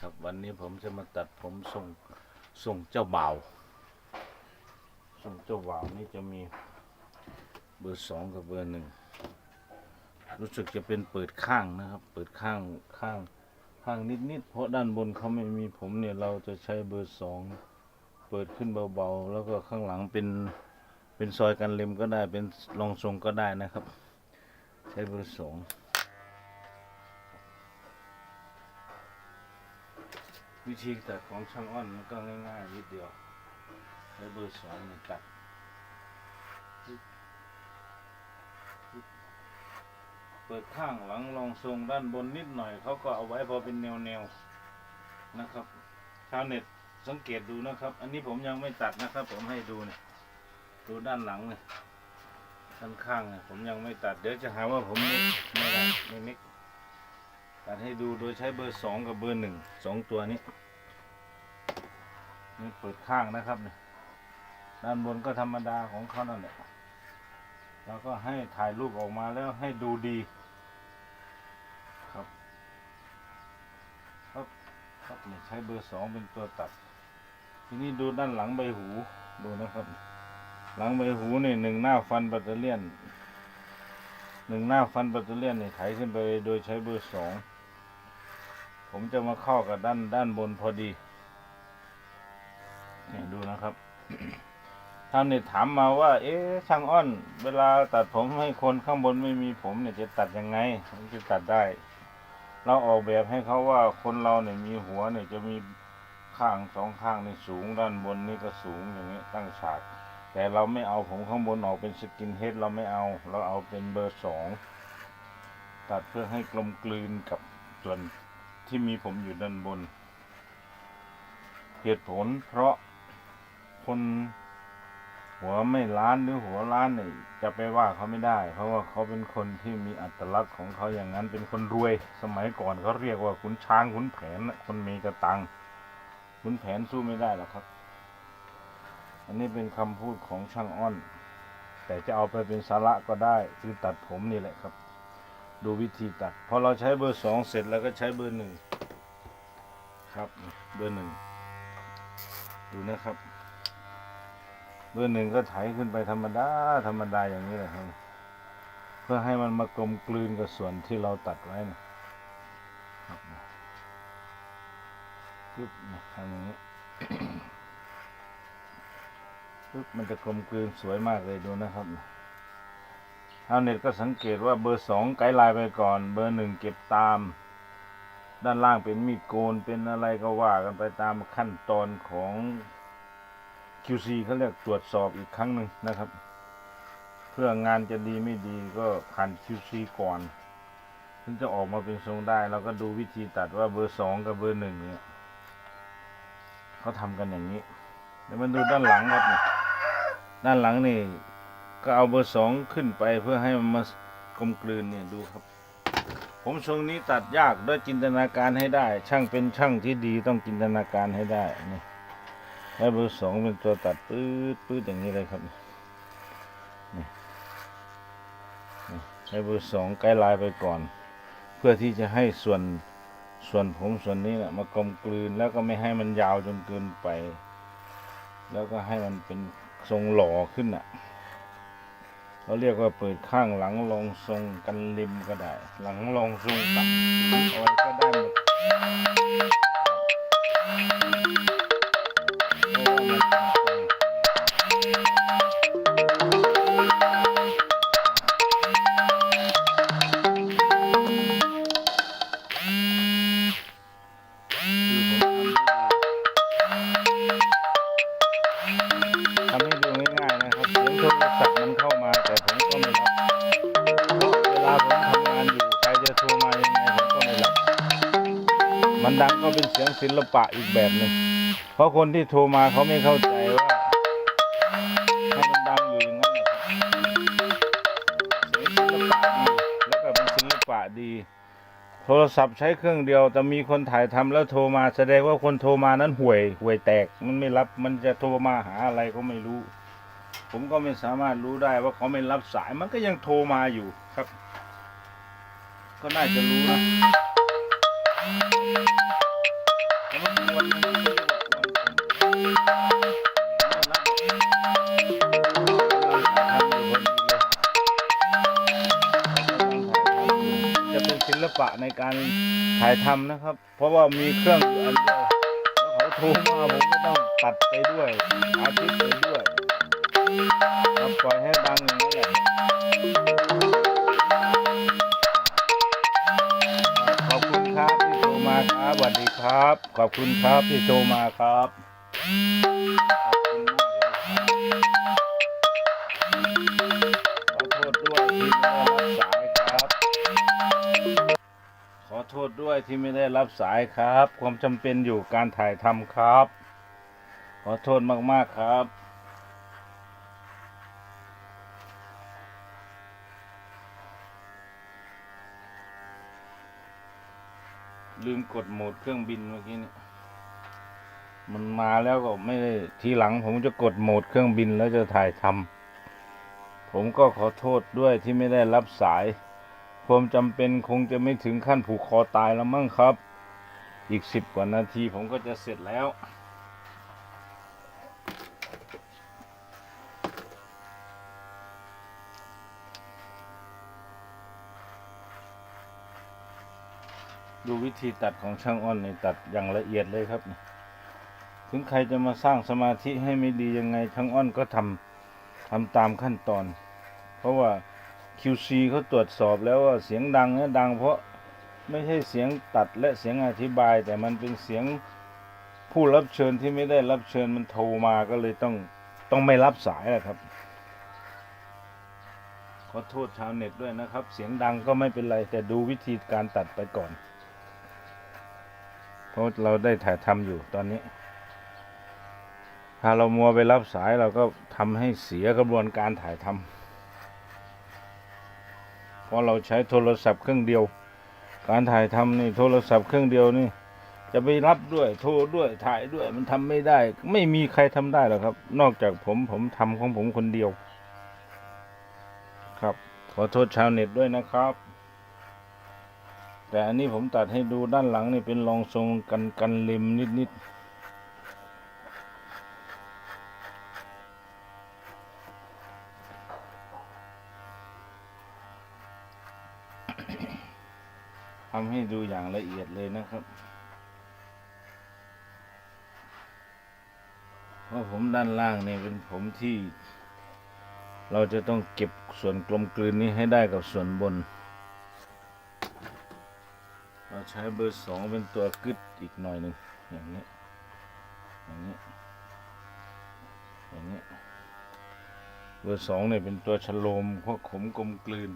ครับ วันนี้ผมจะมาตัดผมส่งส่งเจ้าบ่าวส่งเจ้าบ่าวนี่จะมีเบอร์สองกับเบอร์หนึ่งรู้สึกจะเป็นเปิดข้างนะครับ เปิดข้างข้างข้างนิดๆเพราะด้านบนเขาไม่มีผมเนี่ยเราจะใช้เบอร์สองเปิดขึ้นเบาๆ แล้วก็ข้างหลังเป็นเป็นซอยกันเล็มก็ได้เป็นรองทรงก็ได้นะครับ ใช้เบอร์สอง วิธีตัดของช่างอ้อนมันก็ง่ายๆนิดเดียวใช้เบอร์สองเนี่ยตัดเปิดข้างหลังรองทรงด้านบนนิดหน่อยเขาก็เอาไว้พอเป็นแนวๆนะครับชาวเน็ตสังเกตดูนะครับ อันนี้ผมยังไม่ตัดนะครับ ผมให้ดูเนี่ยดูด้านหลังเนี่ยด้านข้างเนี่ยผมยังไม่ตัดเดี๋ยวจะหาว่าผมไม่ได้ไม่นิก ตัดให้ดูโดยใช้เบอร์สองกับเบอร์หนึ่งสองตัวนี้ นี่เปิดข้างนะครับเนี่ยด้านบนก็ธรรมดาของเขานั่นแหละแล้วก็ให้ถ่ายรูปออกมาแล้วให้ดูดีครับครับครับเนี่ยใช้เบอร์สองเป็นตัวตัด ทีนี้ดูด้านหลังใบหูดูนะครับ หลังใบหูนี่หนึ่งหน้าฟันปัตเตอร์เลียนหนึ่งหน้าฟันปัตเตอร์เลียนนี่ไถขึ้นไปโดยใช้เบอร์สอง ผมจะมาเข้ากับด้านด้านบนพอดีนี่ดูนะครับท่านเนี่ยถามมาว่า เอ๊ะช่างอ้อน เวลาตัดผมให้คนข้างบนไม่มีผมเนี่ยจะตัดยังไงผมจะตัดได้ เราออกแบบให้เขาว่าคนเราเนี่ยมีหัวเนี่ยจะมีข้างสองข้างนี่สูงด้านบนนี่ก็สูงอย่างนี้ตั้งฉาก แต่เราไม่เอาผมข้างบนออกเป็นสกินเฮดเราไม่เอา เราเอาเป็นเบอร์สองตัดเพื่อให้กลมกลืนกับส่วน ที่มีผมอยู่ด้านบน เหตุผลเพราะคนหัวไม่ล้านหรือหัวล้านเนี่ยจะไปว่าเขาไม่ได้ เพราะว่าเขาเป็นคนที่มีอัตลักษณ์ของเขาอย่างนั้นเป็นคนรวย สมัยก่อนเขาเรียกว่าขุนช้างขุนแผนคนมีกระตังขุนแผนสู้ไม่ได้หรอกครับ อันนี้เป็นคำพูดของช่างอ้อน แต่จะเอาไปเป็นสาระก็ได้คือตัดผมนี่แหละครับ ดูวิธีตัดพอเราใช้เบอร์สองเสร็จแล้วก็ใช้เบอร์หนึ่งครับ เบอร์หนึ่งดูนะครับ เบอร์หนึ่งก็ไถขึ้นไปธรรมดาธรรมดาอย่างนี้แหละครับ เพื่อให้มันมากลมกลืนกับส่วนที่เราตัดไว้นะครับปึ๊บนะทำอย่างนี้ปึ๊บมันจะกลมกลืนสวยมากเลยดูนะครับ ชาวเน็ตก็สังเกตว่าเบอร์สองไกด์ไลน์ไปก่อน เบอร์หนึ่งเก็บตาม ด้านล่างเป็นมีดโกนเป็นอะไรก็ว่ากันไปตามขั้นตอนของ QC เขาเรียกตรวจสอบอีกครั้งหนึ่งนะครับ เพื่องานจะดีไม่ดีก็ผ่าน QC ก่อนถึงจะออกมาเป็นทรงได้เราก็ดูวิธีตัดว่าเบอร์สองกับเบอร์หนึ่งเนี่ยเขาทำกันอย่างนี้เดี๋ยวมาดูด้านหลังครับด้านหลังนี่ ก็เอาเบอร์สองขึ้นไปเพื่อให้มันมากลมกลืนเนี่ยดูครับ ผมทรงนี้ตัดยากด้วยจินตนาการให้ได้ ช่างเป็นช่างที่ดีต้องจินตนาการให้ได้นี่แล้วเบอร์สองเป็นตัวตัดปื๊ดปื๊ดอย่างนี้เลยครับนี่นี่ให้เบอร์สองไกด์ไลน์ไปก่อน เพื่อที่จะให้ส่วนส่วนผมส่วนนี้นะมากลมกลืนแล้วก็ไม่ให้มันยาวจนเกินไป แล้วก็ให้มันเป็นทรงหล่อขึ้นอะ เราเรียกว่าเปิดข้างหลังลองทรงกันริมก็ได้ หลังลองทรงต่ำอะไรก็ได้หมด ศิลปะอีกแบบหนึ่งเพราะคนที่โทรมาเขาไม่เข้าใจว่าให้มันดังอยู่อย่างนั้นนะครับเสียงศิลปะดีแล้วก็เป็นศิลปะดี โทรศัพท์ใช้เครื่องเดียวแต่มีคนถ่ายทำแล้วโทรมาแสดงว่าคนโทรมานั้นห่วยห่วยแตกมันไม่รับมันจะโทรมาหาอะไรก็ไม่รู้ ผมก็ไม่สามารถรู้ได้ว่าเขาไม่รับสายมันก็ยังโทรมาอยู่ครับ ก็น่าจะรู้นะ จะเป็นศิลปะในการถ่ายทำนะครับ เพราะว่ามีเครื่องอยู่อันเดียวแล้วเขาทูมาผมก็ต้องตัดไปด้วยอาทิตย์ไปด้วยครับปล่อยให้ดังอย่างนี้แหละ มาครับสวัสดีครับ ขอบคุณครับที่โทรมาครับขอบคุณมาครับขอโทษด้วยที่ไม่ได้รับสายครับ ขอโทษด้วยที่ไม่ได้รับสายครับ ความจำเป็นอยู่การถ่ายทำครับ ขอโทษมากๆครับ ลืมกดโหมดเครื่องบินเมื่อกี้นี่มันมาแล้วก็ไม่ได้ทีหลัง ผมจะกดโหมดเครื่องบินแล้วจะถ่ายทำผมก็ขอโทษด้วยที่ไม่ได้รับสาย ผมจำเป็นคงจะไม่ถึงขั้นผูกคอตายแล้วมั้งครับ อีกสิบกว่านาทีผมก็จะเสร็จแล้ว ดูวิธีตัดของช่างอ้อนในตัดอย่างละเอียดเลยครับนี่ถึงใครจะมาสร้างสมาธิให้ไม่ดียังไงช่างอ้อนก็ทำทำตามขั้นตอน เพราะว่า QC เขาตรวจสอบแล้วว่าเสียงดังเนี่ยดังเพราะไม่ใช่เสียงตัดและเสียงอธิบาย แต่มันเป็นเสียงผู้รับเชิญที่ไม่ได้รับเชิญมันโทรมาก็เลยต้องต้องไม่รับสายแหละครับ ขอโทษชาวเน็ตด้วยนะครับ เสียงดังก็ไม่เป็นไร แต่ดูวิธีการตัดไปก่อน เพราะเราได้ถ่ายทำอยู่ตอนนี้ ถ้าเรามัวไปรับสายเราก็ทำให้เสียกระบวนการถ่ายทำเพราะเราใช้โทรศัพท์เครื่องเดียว การถ่ายทำนี่โทรศัพท์เครื่องเดียวนี่ จะไปรับด้วยโทรด้วยถ่ายด้วยมันทำไม่ได้ ไม่มีใครทำได้หรอกครับ นอกจากผมผมทำของผมคนเดียว ครับ ขอโทษชาวเน็ตด้วยนะครับ แต่อันนี้ผมตัดให้ดูด้านหลังนี่เป็นรองทรงกันกันริมนิดๆทำให้ดูอย่างละเอียดเลยนะครับเพราะผมด้านล่างเนี่ยเป็นผมที่ เราจะต้องเก็บส่วนกลมกลืนนี้ให้ได้กับส่วนบน ใช้เบอร์สองเป็นตัวกึดอีกหน่อยหนึ่งอย่างนี้อย่างนี้อย่างนี้เบอร์สองเนี่ยเป็นตัวฉโลมเพราะขมกลมกลืน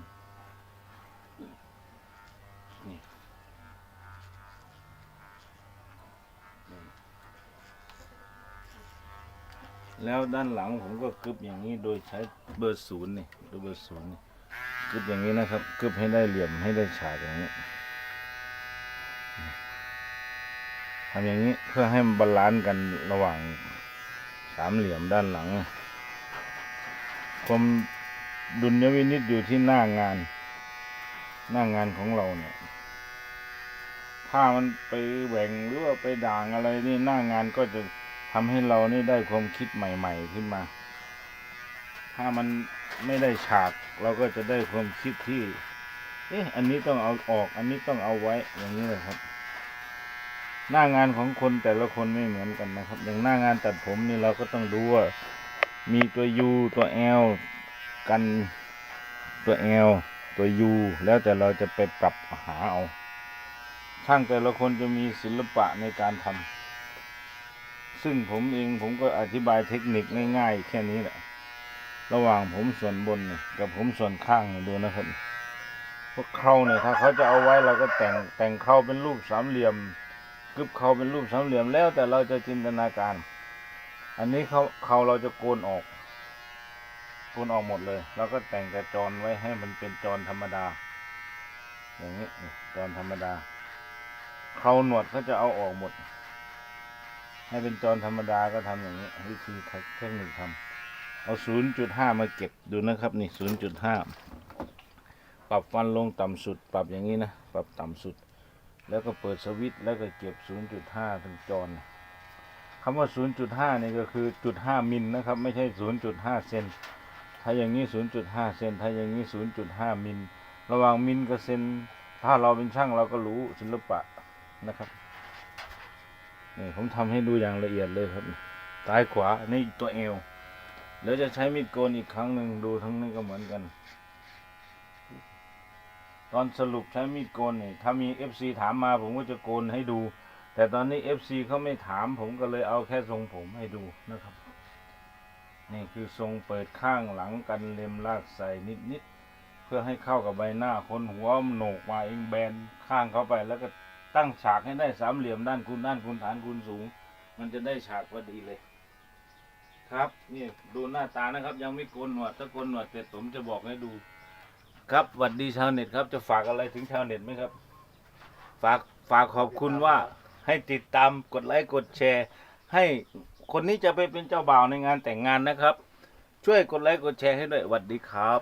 แล้วด้านหลังผมก็กึบอย่างนี้โดยใช้เบอร์ศูนย์นี่ดูเบอร์ศูนย์นี่กึบอย่างนี้นะครับกึบให้ได้เหลี่ยมให้ได้ฉากอย่างนี้ทำอย่างนี้เพื่อให้มันบาลานซ์กันระหว่างสามเหลี่ยมด้านหลัง ความดุลยวินิจอยู่ที่หน้างาน หน้างานของเราเนี่ย ถ้ามันไปแหว่งหรือว่าไปด่างอะไรนี่หน้างานก็จะทำให้เรานี่ได้ความคิดใหม่ ๆ ขึ้นมา ถ้ามันไม่ได้ฉากเราก็จะได้ความคิดที่ เอ๊ะ อันนี้ต้องเอาออก อันนี้ต้องเอาไว้อย่างนี้เลยครับ หน้างานของคนแต่ละคนไม่เหมือนกันนะครับ อย่างหน้างานตัดผมนี่เราก็ต้องดูว่ามีตัว U ตัว L กันตัว L ตัว U แล้วแต่เราจะไปปรับหาเอาช่างแต่ละคนจะมีศิลปะในการทำซึ่งผมเองผมก็อธิบายเทคนิคง่ายๆ แค่นี้แหละ ระหว่างผมส่วนบนกับผมส่วนข้างดูนะครับพวกเขาเนี่ยถ้าเขาจะเอาไว้เราก็แต่งแต่งเข้าเป็นรูปสามเหลี่ยม กึบเขาเป็นรูปสามเหลี่ยมแล้ว แต่เราจะจินตนาการ อันนี้เขาเขาเราจะโกนออก โกนออกหมดเลยแล้วก็แต่งแต่จรไว้ให้มันเป็นจรธรรมดา อย่างนี้จรธรรมดาเขาหนวดเขาจะเอาออกหมด ให้เป็นจรธรรมดาก็ทำอย่างนี้ วิธีเทคนิคทำเอา 0.5 มาเก็บดูนะครับ นี่ 0.5 ปรับฟันลงต่ำสุด ปรับอย่างนี้นะ ปรับต่ำสุด แล้วก็เปิดสวิตช์แล้วก็เก็บ 0.5ถึงจรคำว่า 0.5 นี่ก็คือจุด5มิลนะครับ ไม่ใช่ 0.5 เซนถ้าอย่างนี้ 0.5 เซนถ้าอย่างนี้ 0.5 มิล ระหว่างมิลกับเซน ถ้าเราเป็นช่างเราก็รู้ศิลปะนะครับนี่ผมทำให้ดูอย่างละเอียดเลยครับซ้ายขวานี่ตัวเอว แล้วจะใช้มีดโกนอีกครั้งหนึ่งดูทั้งนี้ก็เหมือนกัน ตอนสรุปใช้มีดโกนเนี่ยถ้ามีเอฟซีถามมาผมก็จะโกนให้ดู แต่ตอนนี้เอฟซีเขาไม่ถามผมก็เลยเอาแค่ทรงผมให้ดูนะครับ นี่คือทรงเปิดข้างหลังกันเล็มลากใส่นิดๆเพื่อให้เข้ากับใบหน้าคนหัวโหนกมาเองแบนข้างเข้าไป แล้วก็ตั้งฉากให้ได้สามเหลี่ยมด้านคุณด้านคุณฐานคุณสูง มันจะได้ฉากพอดีเลยครับ นี่ดูหน้าตานะครับ ยังไม่โกนหนวดถ้าโกนหนวดเสร็จผมจะบอกให้ดู ครับหวัดดีชาวเน็ตครับ จะฝากอะไรถึงชาวเน็ตไหมครับ ฝากฝากขอบคุณว่าให้ติดตามกดไลค์กดแชร์ ให้คนนี้จะไปเป็นเจ้าบ่าวในงานแต่งงานนะครับ ช่วยกดไลค์กดแชร์ให้ด้วยหวัดดีครับ